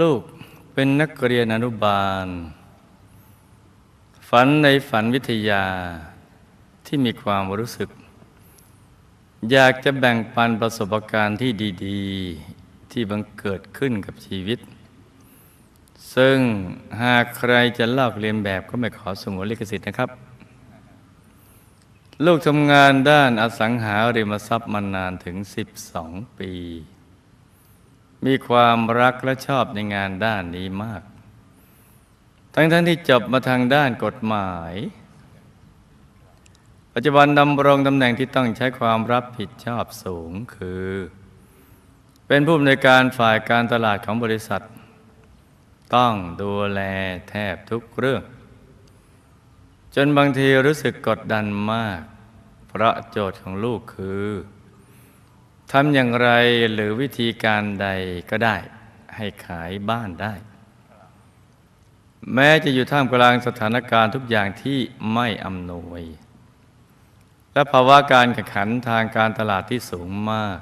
ลูกเป็นนักเรียนอนุบาล ฝันในฝันวิทยาที่มีความรู้สึก อยากจะแบ่งปันประสบการณ์ที่ดี ๆ ที่บังเกิดขึ้นกับชีวิต ซึ่งหากใครจะลอกเลียนแบบก็ไม่ขอสงวนลิขสิทธิ์นะครับ ลูกทำงานด้านอสังหาริมทรัพย์มานานถึง 12 ปี มีความรักและชอบในงานด้านนี้มาก ทั้งๆทที่จบมาทางด้านกฎหมาย ปัจจุบันดำรงตำแหน่งที่ต้องใช้ความรับผิดชอบสูงคือ เป็นผู้อำนวยการฝ่ายการตลาดของบริษัท ต้องดูแลแทบทุกเรื่อง จนบางทีรู้สึกกดดันมาก เพราะโจทย์ของลูกคือ ทำอย่างไรหรือวิธีการใดก็ได้ ให้ขายบ้านได้ แม้จะอยู่ท่ามกลางสถานการณ์ทุกอย่างที่ไม่อำนวย และภาวะการแข่งขันทางการตลาดที่สูงมาก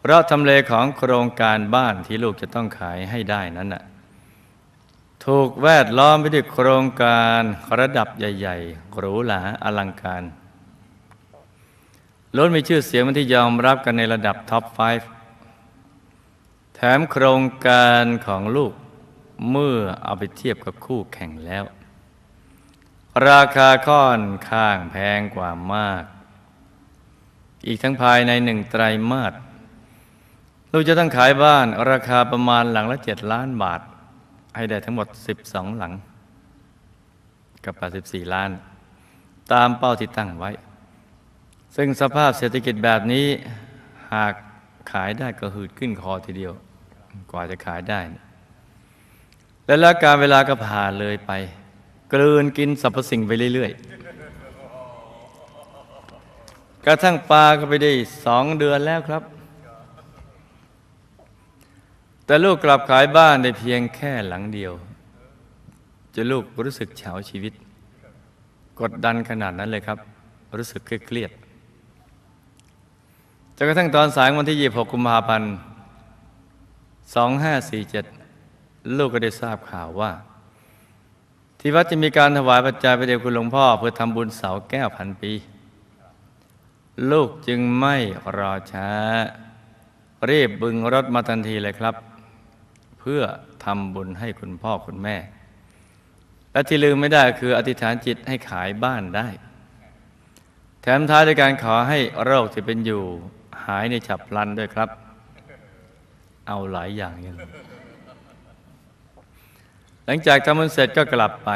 เพราะทำเลของโครงการบ้านที่ลูกจะต้องขายให้ได้นั้นน่ะถูกแวดล้อมไปด้วยโครงการระดับใหญ่ ๆ หรูหราอลังการ ล้วนมีชื่อเสียงเป็นที่ยอมรับกันในระดับท็อป 5 แถมโครงการของลูกเมื่อเอาไปเทียบกับคู่แข่งแล้ว ราคาค่อนข้างแพงกว่ามาก อีกทั้งภายในหนึ่งไตรมาสลูกจะต้องขายบ้านราคาประมาณหลังละเจ็ดล้านบาท ให้ได้ทั้งหมด 12 หลัง กับ 84 ล้าน ตามเป้าที่ตั้งไว้ ซึ่งสภาพเศรษฐกิจแบบนี้หากขายได้ก็หืดขึ้นคอทีเดียว กว่าจะขายได้ และแล้วการเวลาก็ผ่านเลยไป กลืนกินสรรพสิ่งไปเรื่อยๆ กระทั่งปลาก็ไปได้สองเดือนแล้วครับ แต่ลูกกลับขายบ้านได้เพียงแค่หลังเดียว จะลูกรู้สึกเฉาชีวิต กดดันขนาดนั้นเลยครับ รู้สึกเครียด จนกระทั่งตอนสายวันที่ 26 กุมภาพันธ์ 2547 ลูกก็ได้ทราบข่าวว่า ที่วัดจะมีการถวายปัจจัยพระเดชคุณหลวงพ่อ เพื่อทำบุญเสาแก้วพันปี ลูกจึงไม่รอช้า รีบบึงรถมาทันทีเลยครับ เพื่อทำบุญให้คุณพ่อคุณแม่ และที่ลืมไม่ได้คืออธิษฐานจิตให้ขายบ้านได้แถมท้ายด้วยการขอให้โรคที่เป็นอยู่ หายในฉับพลันด้วยครับ เอาหลายอย่างอย่างหลังจากทำบุญเสร็จก็กลับไป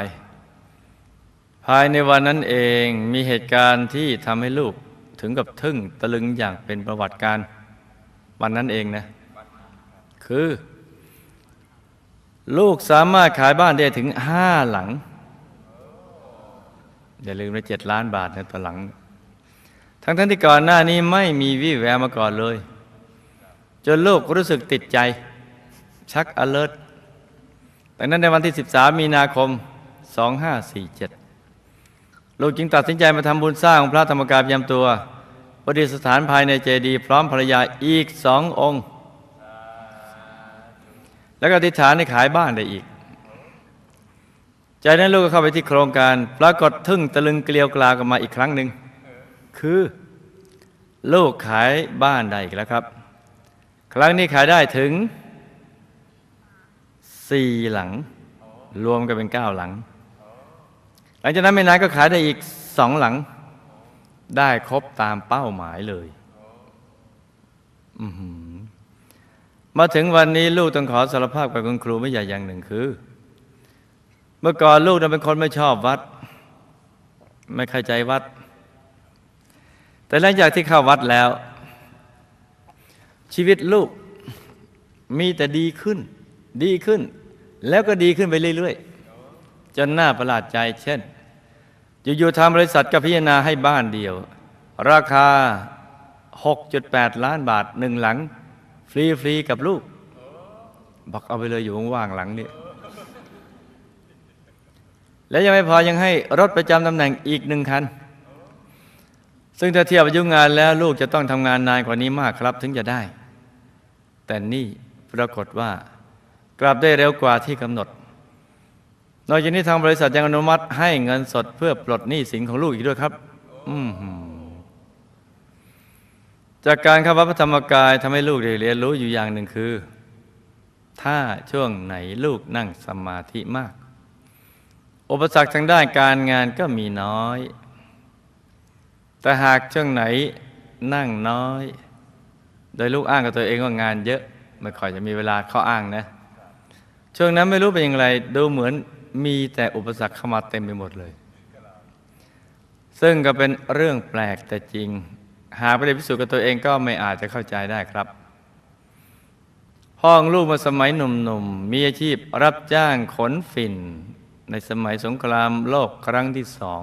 ภายในวันนั้นเองมีเหตุการณ์ที่ทำให้ลูกถึงกับทึ่งตะลึงอย่างเป็นประวัติการ วันนั้นเองนะ คือ ลูกสามารถขายบ้านได้ถึงห้าหลัง อย่าลืมนะเจ็ดล้านบาทนะต่อหลัง ทั้งทั้งที่ก่อนหน้านี้ไม่มีวี่แววมาก่อนเลย จนลูกรู้สึกติดใจ ชัก alert แต่นั้นในวันที่ 13 มีนาคม 2547 ลูกจึงตัดสินใจมาทำบุญสร้างพระธรรมกายประจำตัวประดิษฐานภายในเจดีย์พร้อมภรรยาอีกสององค์ แล้วก็อธิษฐานให้ขายบ้านได้อีก จากนั้นลูกก็เข้าไปที่โครงการ ปรากฏทึ่งตะลึงเกลียวกลากันมาอีกครั้งหนึ่ง คือ ลูกขายบ้านได้อีกแล้วครับ ครั้งนี้ขายได้ถึงสี่หลัง รวมกันเป็นเก้าหลัง หลังจากนั้นไม่นานก็ขายได้อีกสองหลัง ได้ครบตามเป้าหมายเลยมาถึงวันนี้ลูกต้องขอสารภาพกับคุณครูไม่ใหญ่อย่างหนึ่งคือ เมื่อก่อนลูกเป็นคนไม่ชอบวัด ไม่เข้าใจวัด แต่หลังจากที่เข้าวัดแล้ว ชีวิตลูกมีแต่ดีขึ้น ดีขึ้น แล้วก็ดีขึ้นไปเรื่อยๆ จนน่าประหลาดใจ เช่น อยู่ๆทางบริษัทก็พิจารณาให้บ้านเดียว ราคา 6.8 ล้านบาทหนึ่งหลัง ฟรี ๆ กับลูก บอกเอาไปเลยอยู่ว่างๆหลังนี้แล้วยังไม่พอยังให้รถประจำตำแหน่งอีกหนึ่งคัน ซึ่งถ้าเทียบอายุงานแล้วลูกจะต้องทำงานนานกว่านี้มากครับถึงจะได้ แต่นี่ปรากฏว่ากลับได้เร็วกว่าที่กำหนด นอกจากนี้ทางบริษัทยังอนุมัติให้เงินสดเพื่อปลดหนี้สินของลูกอีกด้วยครับ อืจากการเข้าวัดพระธรรมกายทำให้ลูกได้เรียนรู้อยู่อย่างหนึ่งคือ ถ้าช่วงไหนลูกนั่งสมาธิมาก อุปสรรคทางด้านการงานก็มีน้อย แต่หากช่วงไหนนั่งน้อย โดยลูกอ้างกับตัวเองว่างานเยอะไม่ค่อยจะมีเวลาเข้าอ้างนะ ช่วงนั้นไม่รู้เป็นอย่างไร ดูเหมือนมีแต่อุปสรรคเข้ามาเต็มไปหมดเลย ซึ่งก็เป็นเรื่องแปลกแต่จริง หากไม่ได้พิสูจน์กับตัวเองก็ไม่อาจจะเข้าใจได้ครับ พ่องลูกมาสมัยหนุ่มๆ มีอาชีพรับจ้างขนฝิ่น ในสมัยสงครามโลกครั้งที่สอง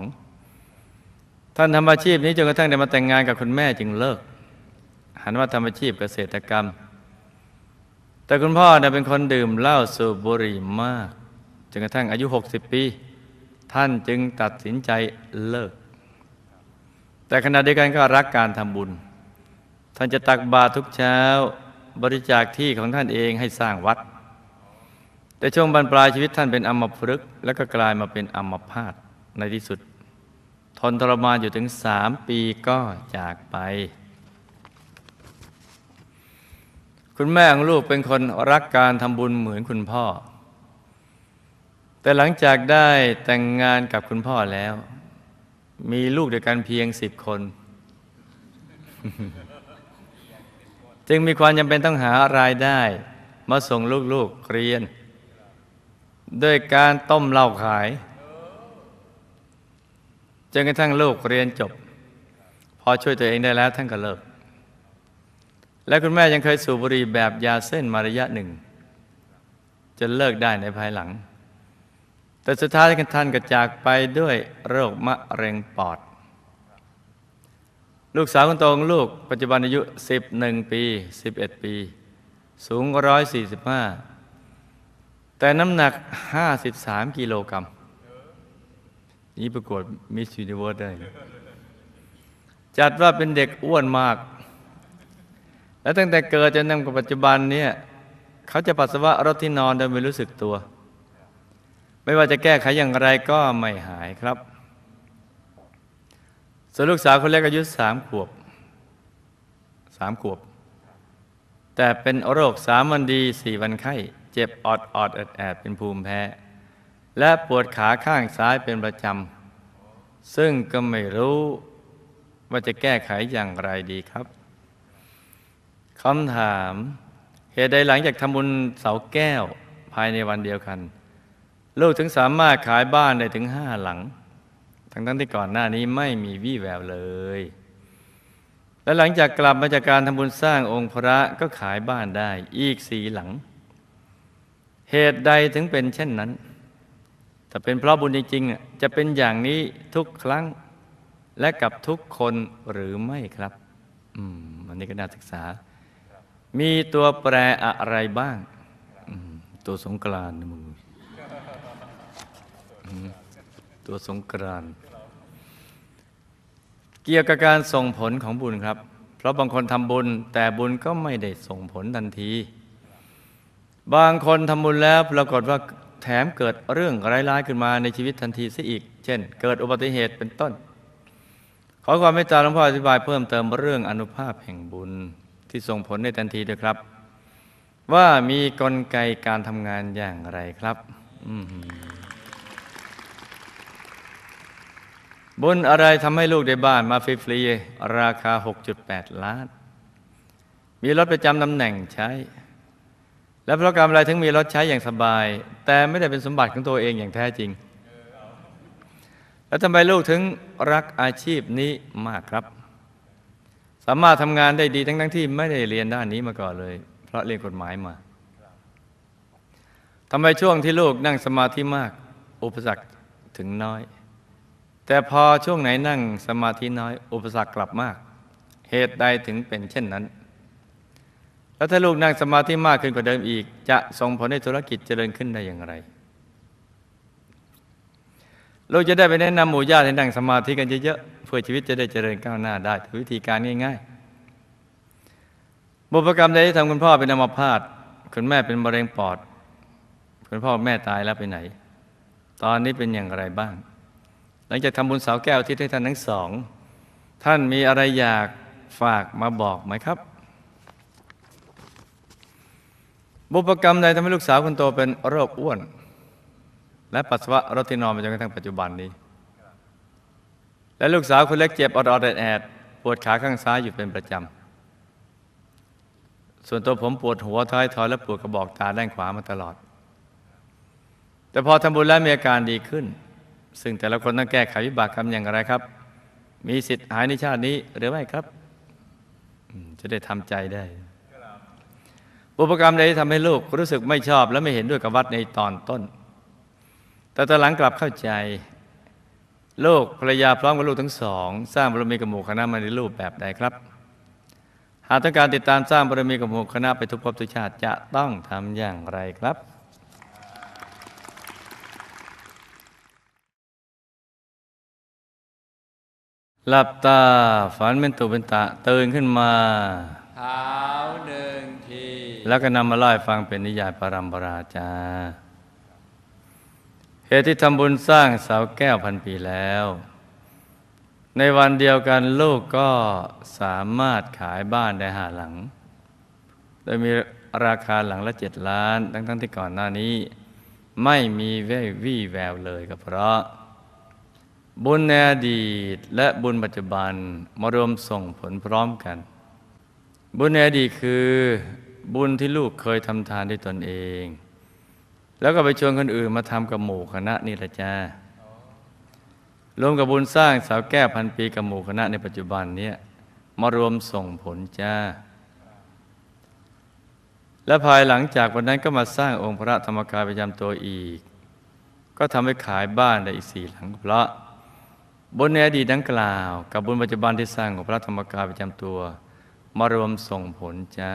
ท่านทำอาชีพนี้จนกระทั่งได้มาแต่งงานกับคุณแม่จึงเลิก หันว่าทำอาชีพเกษตรกรรม แต่คุณพ่อเนี่ยเป็นคนดื่มเหล้าสูบบุหรี่มากจนกระทั่งอายุ 60 ปี ท่านจึงตัดสินใจเลิก แต่ขณะเดียวกันก็รักการทำบุญ ท่านจะตักบาตรทุกเช้าบริจาคที่ของท่านเองให้สร้างวัด แต่ช่วงบรรปลายชีวิตท่านเป็นอัมพฤกษ์แล้วก็กลายมาเป็นอัมพาตในที่สุด ทนทรมานอยู่ถึงสามปีก็จากไป คุณแม่ของลูกเป็นคนรักการทำบุญเหมือนคุณพ่อ แต่หลังจากได้แต่งงานกับคุณพ่อแล้ว มีลูกด้วยกันเพียงสิบคน จึงมีความจำเป็นต้องหารายได้ มาส่งลูกๆเรียน ด้วยการต้มเหล้าขาย จนกระทั่งลูกเรียนจบ พอช่วยตัวเองได้แล้วท่านก็เลิก และคุณแม่ยังเคยสูบบุหรี่แบบยาเส้นมาระยะหนึ่งจนเลิกได้ในภายหลัง แต่สุดท้ายท่านก็จากไปด้วยโรคมะเร็งปอด ลูกสาวคนโตของลูกปัจจุบันอายุ 11 ปี 11 ปี สูง 145 แต่น้ำหนัก 53 กิโลกรัม นี่ประกวดมิส s u นิเวิร์สได้ จัดว่าเป็นเด็กอ้วนมาก และตั้งแต่เกิดจนนำกับปัจจุบันเนี่ยเขาจะปัสสาวะรถที่นอนโดยไม่รู้สึกตัว ไม่ว่าจะแก้ไขอย่างไรก็ไม่หายครับส่วนลูกสาวคนเล็กอายุสามขวบสามขวบ แต่เป็นโรคสามวันดีสี่วันไข้ เจ็บออดออดแอดแอดเป็นภูมิแพ้ และปวดขาข้างซ้ายเป็นประจำ ซึ่งก็ไม่รู้ว่าจะแก้ไขอย่างไรดีครับคำถาม เหตุใดหลังจากทำบุญเสาแก้วภายในวันเดียวกัน ลูกถึงสามารถขายบ้านได้ถึงห้าหลัง ทั้งทั้งที่ก่อนหน้านี้ไม่มีวี่แววเลย และหลังจากกลับมาจากการทำบุญสร้างองค์พระก็ขายบ้านได้อีกสี่หลัง เหตุใดถึงเป็นเช่นนั้น ถ้าเป็นเพราะบุญจริงๆอะจะเป็นอย่างนี้ทุกครั้งและกับทุกคนหรือไม่ครับ อืมอันนี้ก็น่าศึกษา มีตัวแปรอะไรบ้าง ตัวสงกรานมึงอืมตัวสงกรานเกี่ยวกับการส่งผลของบุญครับ เพราะบางคนทำบุญ แต่บุญก็ไม่ได้ส่งผลทันที บางคนทำบุญแล้วปรากฏว่า แถมเกิดเรื่องร้ายๆขึ้นมาในชีวิตทันทีซะอีก เช่น เกิดอุบัติเหตุเป็นต้น ขอความเมตตาหลวงพ่ออธิบายเพิ่มเติมเรื่องอนุภาพแห่งบุญที่ส่งผลในทันทีด้วยครับ ว่ามีกลไกการทำงานอย่างไรครับบุญอะไรทำให้ลูกได้บ้านมาฟรีๆราคา 6.8 ล้าน มีรถประจำตำแหน่งใช้ และเพราะกรรมอะไรถึงมีรถใช้อย่างสบาย แต่ไม่ได้เป็นสมบัติของตัวเองอย่างแท้จริง แล้วทำไมลูกถึงรักอาชีพนี้มากครับ สามารถทำงานได้ดีทั้งทั้งๆที่ไม่ได้เรียนด้านนี้มาก่อนเลย เพราะเรียนกฎหมายมาทำไมช่วงที่ลูกนั่งสมาธิมาก อุปสรรคถึงน้อย แต่พอช่วงไหนนั่งสมาธิน้อย อุปสรรคกลับมาก เหตุใดถึงเป็นเช่นนั้น แล้วถ้าลูกนั่งสมาธิมากขึ้นกว่าเดิมอีก จะส่งผลให้ธุรกิจเจริญขึ้นได้อย่างไรลูกจะได้ไปแนะนำหมู่ญาติให้นั่งสมาธิกันเยอะๆเพื่อชีวิตจะได้เจริญก้าวหน้าได้ด้วยวิธีการง่ายๆ บุพกรรมใดที่ทำคุณพ่อเป็นอัมพาตคุณแม่เป็นมะเร็งปอด คุณพ่อแม่ตายแล้วไปไหน ตอนนี้เป็นอย่างไรบ้าง หลังจากทำบุญเสาแก้วที่ให้ท่านทั้งสอง ท่านมีอะไรอยากฝากมาบอกไหมครับ บุพกรรมใดทำให้ลูกสาวคนโตเป็นโรคอ้วน และปัสสาวะรถที่นอนมาจนกระทั่งปัจจุบันนี้ และลูกสาวคนเล็กเจ็บอดๆแอดๆปวดขาข้างซ้ายอยู่เป็นประจำ ส่วนตัวผมปวดหัวท้ายทอยและปวดกระบอกตาด้านขวามาตลอด แต่พอทำบุญแล้วมีอาการดีขึ้น ซึ่งแต่ละคนต้องแก้ไขวิบากกรรมอย่างไรครับ มีสิทธิ์หายในชาตินี้หรือไม่ครับ จะได้ทำใจได้ บุพกรรมใดที่ทำให้ลูกรู้สึกไม่ชอบและไม่เห็นด้วยกับวัดในตอนต้น แต่ตอนหลังกลับเข้าใจลูกภรรยาพร้อมกับลูกทั้งสอง สร้างบารมีกับหมู่คณะมาในรูปแบบใดครับ หากต้องการติดตามสร้างบารมีกับหมู่คณะไปทุกภพทุกชาติจะต้องทำอย่างไรครับหลับตาฝันเป็นตุเป็นตะตื่นขึ้นมา เท้าหนึ่งที แล้วก็นำมาเล่าให้ฟังเป็นนิยายปรัมปราจา เหตุที่ทำบุญสร้างเสาแก้วพันปีแล้ว ในวันเดียวกันลูกก็สามารถขายบ้านได้หาหลัง โดยมีราคาหลังละเจ็ดล้าน ทั้งๆที่ก่อนหน้านี้ ไม่มีแวววี่แววเลยก็เพราะ บุญในอดีตและบุญปัจจุบันมารวมส่งผลพร้อมกัน บุญในอดีตคือบุญที่ลูกเคยทำทานด้วยตนเอง แล้วก็ไปชวนคนอื่นมาทำกับหมู่คณะนี่แหละจ้ารวมกับบุญสร้างสาวแก้วพันปีกับหมู่คณะในปัจจุบันเนี้ยมารวมส่งผลจ้า และภายหลังจากวันนั้นก็มาสร้างองค์พระธรรมกายประจำตัวอีก ก็ทำให้ขายบ้านได้อีกสี่หลังเพราะบุญในอดีตดังกล่าว กับบุญปัจจุบันที่สร้างของพระธรรมกายประจำตัว มารวมส่งผลจ้า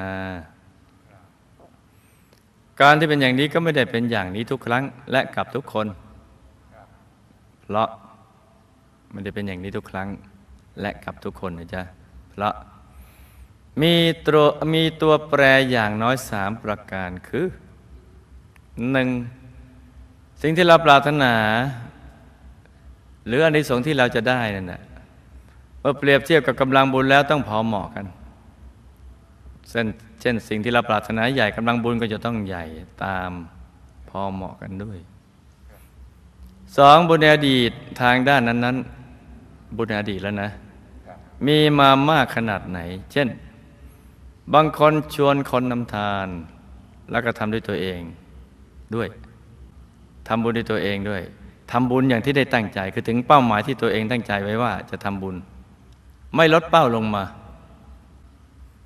การที่เป็นอย่างนี้ก็ไม่ได้เป็นอย่างนี้ทุกครั้งและกับทุกคน เพราะไม่ได้เป็นอย่างนี้ทุกครั้งและกับทุกคนนะจ๊ะ เพราะมีตัวมีตัวแปรอย่างน้อยสามประการคือหนึ่งสิ่งที่เราปรารถนา หรืออันในสงส์ที่เราจะได้นั่นนะเมื่อเปรียบเทียบกับกำลังบุญแล้วต้องพอเหมาะกัน เช่นเช่นสิ่งที่เราปรารถนาใหญ่กำลังบุญก็จะต้องใหญ่ตามพอเหมาะกันด้วยสองบุญอดีตทางด้านนั้น ๆ บุญอดีตแล้วนะ มีมามากขนาดไหน เช่น บางคนชวนคนนำทาน แล้วก็ทำด้วยตัวเองด้วยทำบุญด้วยตัวเองด้วยทำบุญอย่างที่ได้ตั้งใจ คือถึงเป้าหมายที่ตัวเองตั้งใจไว้ว่าจะทำบุญ ไม่ลดเป้าลงมา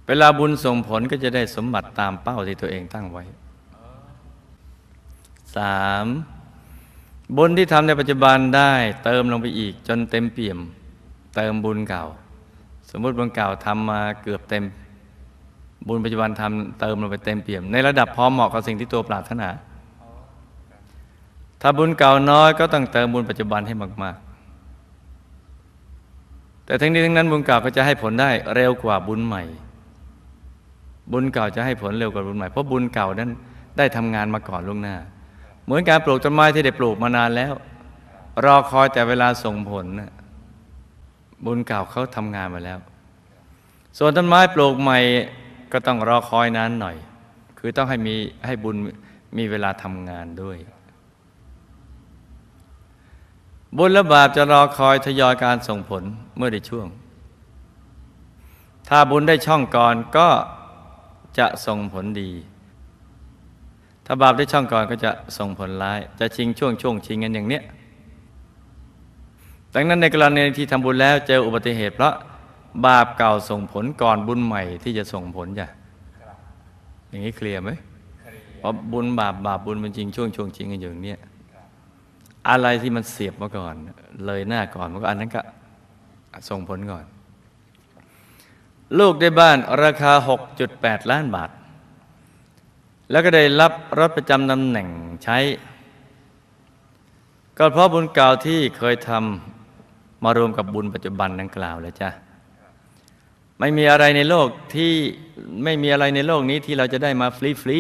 เวลาบุญส่งผลก็จะได้สมบัติตามเป้าที่ตัวเองตั้งไว้สามบุญที่ทำในปัจจุบันได้เติมลงไปอีก จนเต็มเปี่ยม เติมบุญเก่า สมมติบุญเก่าทำมาเกือบเต็ม บุญปัจจุบันทำเติมลงไปเต็มเปี่ยม ในระดับพอเหมาะกับสิ่งที่ตัวปรารถนาถ้าบุญเก่าน้อยก็ต้องเติมบุญปัจจุบันให้มาก ๆ แต่ทั้งนี้ทั้งนั้นบุญเก่าก็จะให้ผลได้เร็วกว่าบุญใหม่ บุญเก่าจะให้ผลเร็วกว่าบุญใหม่เพราะบุญเก่านั้นได้ทำงานมาก่อนล่วงหน้า เหมือนการปลูกต้นไม้ที่ได้ปลูกมานานแล้ว รอคอยแต่เวลาส่งผลนะบุญเก่าเขาทำงานมาแล้ว ส่วนต้นไม้ปลูกใหม่ก็ต้องรอคอยนานหน่อย คือต้องให้มีให้บุญมีเวลาทำงานด้วย บุญและบาปจะรอคอยทยอยการส่งผลเมื่อได้ช่วง ถ้าบุญได้ช่องก่อนก็ จะส่งผลดี ถ้าบาปได้ช่องก่อนก็จะส่งผลร้าย จะชิงช่วงช่วงชิงกันอย่างเนี้ยดังนั้นในกรณีที่ทำบุญแล้วเจออุบัติเหตุเพราะบาปเก่าส่งผลก่อนบุญใหม่ที่จะส่งผลจ้ะอย่างนี้เคลียร์ไหมเพราะบุญบาปบาปบุญมันจริงช่วงช่วงชิงกันอย่างเนี้ยอะไรที่มันเสียบมาก่อน เลยหน้าก่อนมันก็อันนั้นก็ส่งผลก่อน ลูกได้บ้านราคา 6.8 ล้านบาท แล้วก็ได้รับรถประจำตำแหน่งใช้ ก็เพราะบุญเก่าที่เคยทำมารวมกับบุญปัจจุบันดังกล่าวเลยจ้ะไม่มีอะไรในโลกที่ไม่มีอะไรในโลกนี้ที่เราจะได้มาฟรี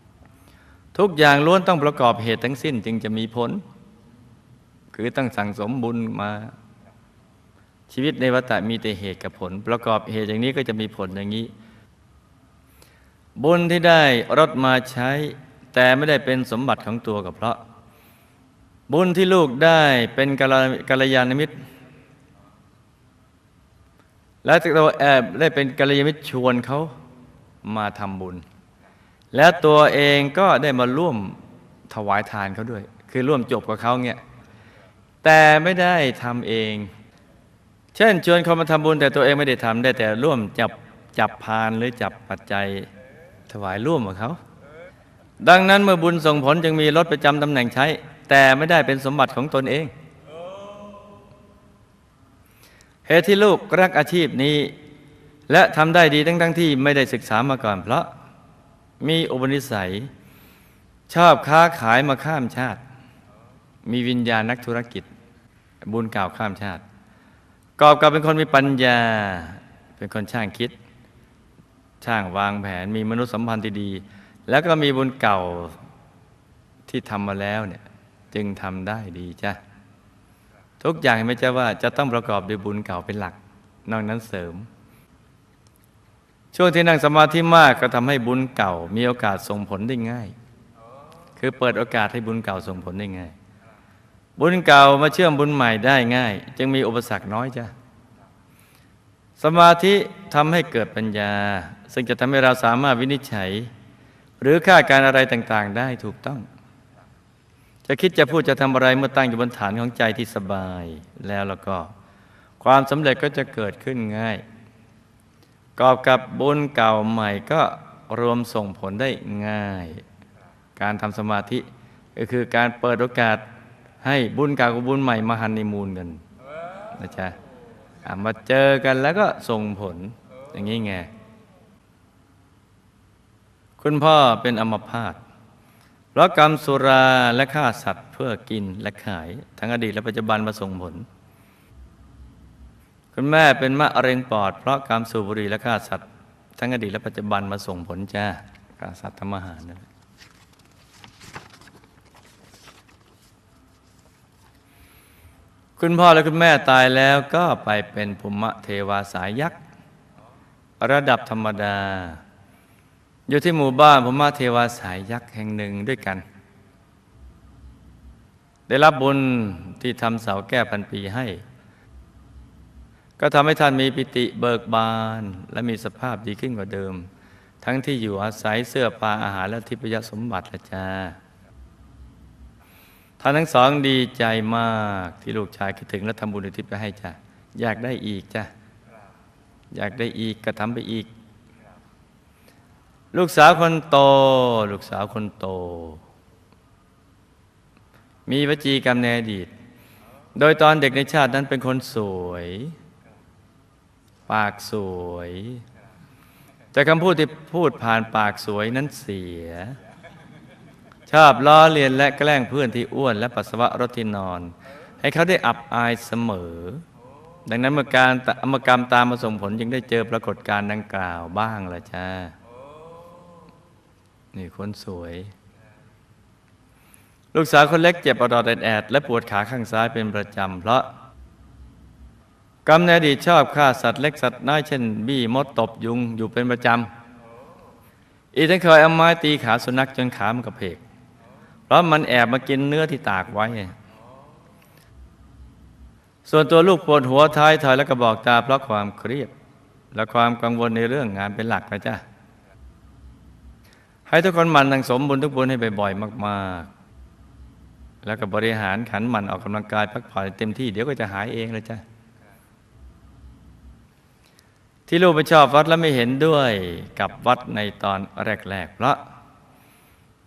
ๆทุกอย่างล้วนต้องประกอบเหตุทั้งสิ้นจึงจะมีผล คือต้องสั่งสมบุญมา ชีวิตในวัฏฏะมีแต่เหตุกับผล ประกอบเหตุอย่างนี้ก็จะมีผลอย่างนี้ บุญที่ได้รถมาใช้ แต่ไม่ได้เป็นสมบัติของตัวกับเพราะ บุญที่ลูกได้เป็นกัลกลยาณมิตร และตัวแอบได้เป็นกัลยาณมิตรชวนเขามาทำบุญ แล้วตัวเองก็ได้มาร่วมถวายทานเขาด้วย คือร่วมจบกับเขาเนี่ยแต่ไม่ได้ทำเอง ช่นชวนเขามาทำบุญแต่ตัวเองไม่ได้ทำได้แต่ร่วมจับจับพานหรือจับปัจจัยถวายร่วมกับเขา ดังนั้นเมื่อบุญส่งผลจึงมีรถประจำตำแหน่งใช้ แต่ไม่ได้เป็นสมบัติของตนเองเหตุที่ลูกรักอาชีพนี้ และทำได้ดีทั้งทั้งๆที่ไม่ได้ศึกษามาก่อน เพราะมีอุปนิสัย ชอบค้าขายมาข้ามชาติ มีวิญญาณนักธุรกิจ บุญเก่าข้ามชาติ กอบกับเป็นคนมีปัญญา เป็นคนช่างคิด ช่างวางแผนมีมนุษยสัมพันธ์ที่ดี แล้วก็มีบุญเก่าที่ทำมาแล้วเนี่ยจึงทำได้ดีจ้ะทุกอย่างไม่ใช่ว่าจะต้องประกอบด้วยบุญเก่าเป็นหลัก นอกนั้นเสริม ช่วงที่นั่งสมาธิมากก็ทำให้บุญเก่า มีโอกาสส่งผลได้ง่าย คือเปิดโอกาสให้บุญเก่าส่งผลได้ง่าย บุญเก่ามาเชื่อมบุญใหม่ได้ง่าย จึงมีอุปสรรคน้อยจ้ะสมาธิทำให้เกิดปัญญา ซึ่งจะทำให้เราสามารถวินิจฉัย หรือค่าดการอะไรต่างๆ ได้ถูกต้อง จะคิดจะพูดจะทำอะไรเมื่อตั้งอยู่บนฐานของใจที่สบายแล้วแล้วก็ ความสำเร็จก็จะเกิดขึ้นง่าย กอบกับบุญเก่าใหม่ก็รวมส่งผลได้ง่าย การทำสมาธิก็คือการเปิดโอกาส ให้บุญเก่ากับบุญใหม่มาฮันนีมูนกันนะจ๊ะมาเจอกันแล้วก็ส่งผลอย่างนี้ไง คุณพ่อเป็นอมพาตเพราะกรรมสุราและฆ่าสัตว์เพื่อกินและขาย ทั้งอดีตและปัจจุบันมาส่งผล คุณแม่เป็นมะเร็งปอด เพราะกรรมสูบบุหรี่และฆ่าสัตว์ ทั้งอดีตและปัจจุบันมาส่งผลจ้าฆ่าสัตว์ทำอาหารนั่นแหละ คุณพ่อและคุณแม่ตายแล้วก็ไปเป็นภูมิเทวาสายยักษ์ ระดับธรรมดา อยู่ที่หมู่บ้านภูมิเทวาสายยักษ์แห่งหนึ่งด้วยกัน ได้รับบุญที่ทำเสาแก้พันปีให้ ก็ทำให้ท่านมีปิติเบิกบาน และมีสภาพดีขึ้นกว่าเดิม ทั้งที่อยู่อาศัยเสื้อผ้าอาหารและทิพยสมบัติละจ้า ท่านทั้งสองดีใจมากที่ลูกชายคิดถึงและทำบุญอุทิศไปให้จ้ะอยากได้อีกจ้ะอยากได้อีกก็ทำไปอีก ลูกสาวคนโต ลูกสาวคนโต มีวจีกรรมในอดีต โดยตอนเด็กในชาตินั้นเป็นคนสวย ปากสวย แต่คำพูดที่พูดผ่านปากสวยนั้นเสีย ชอบล้อเลียนและแกล้งเพื่อนที่อ้วนและปัสสาวะรถที่นอน ให้เขาได้อับอายเสมอ ดังนั้นเมื่อการเมื่อกรรมตามมาส่งผลจึงได้เจอปรากฏการณ์ดังกล่าวบ้างละจ้านี่คนสวย ลูกสาวคนเล็กเจ็บอดอดแอดและปวดขาข้างซ้ายเป็นประจำเพราะกรรมในอดีตชอบฆ่าสัตว์เล็กสัตว์น้อยเช่น บี้มดตบยุงอยู่เป็นประจำอีกทั้งเคยเอาไม้ตีขาสุนัขจนขามันกระเพก ราะมันแอบมากินเนื้อที่ตากไว้ ส่วนตัวลูกปวดหัวท้ายถอยและกระบอกตาเพราะความเครียดและความกังวลในเรื่องงานเป็นหลักนะจ๊ะ ให้ทุกคนหมันสั่งสมบุญทุกบุญให้บ่อยๆมากๆ แล้วก็บริหารขันหมันออกกำลังกายพักผ่อนเต็มที่เดี๋ยวก็จะหายเองเลยจ้ะ ที่ลูกไปชอบวัดและไม่เห็นด้วยกับวัดในตอนแรกๆเพราะ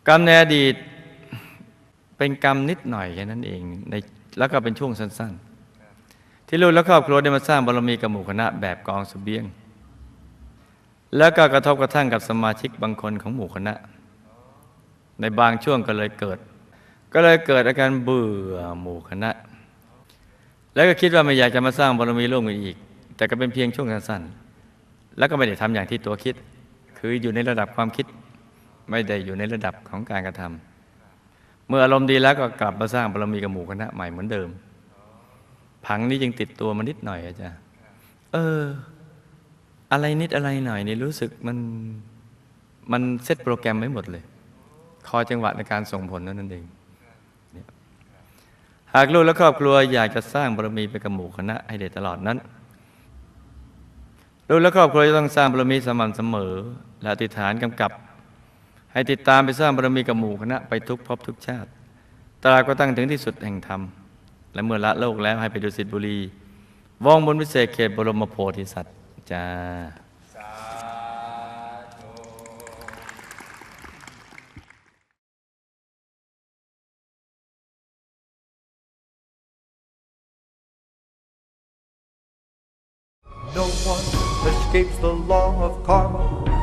กรรมในอดีต เป็นกรรมนิดหน่อยแค่นั้นเองในแล้วก็เป็นช่วงสั้น ๆ ที่ลูกและครอบครัวได้มาสร้างบารมีกับหมู่คณะแบบกองสเสบียง แล้วก็กระทบกระทั่งกับสมาชิกบางคนของหมู่คณะ ในบางช่วงก็เลยเกิด ก็เลยเกิดอาการเบื่อหมู่คณะ แล้วก็คิดว่าไม่อยากจะมาสร้างบารมีร่วมกันอีก แต่ก็เป็นเพียงช่วงสั้นๆ แล้วก็ไม่ได้ทำอย่างที่ตัวคิด คืออยู่ในระดับความคิดไม่ได้อยู่ในระดับของการกระทำเมื่ออารมณ์ดีแล้วก็กลับมาสร้างบารมีกับหมู่คณะใหม่เหมือนเดิม ผังนี้ยังติดตัวมานิดหน่อยอาจารย์เออ อะไรนิดอะไรหน่อยนี่รู้สึกมันมันเซตโปรแกรมไว้หมดเลย คอยจังหวะในการส่งผลนั่นเองหากลูกและครอบครัวอยากจะสร้างบารมีไปกับหมู่คณะให้ได้ตลอดนั้นลูกและครอบครัวจะต้องสร้างบารมีสม่ำเสมอ และอธิฐานกำกับ ให้ติดตามไปสร้างบารมีกับหมู่คณะไปทุกภพทุกชาติ ตราก็ตั้งถึงที่สุดแห่งธรรม และเมื่อละโลกแล้วให้ไปดูสิทธิบุรีว่องบนวิเศษเขตบรมโพธิสัตว์จ้า No one escapes the law of karma.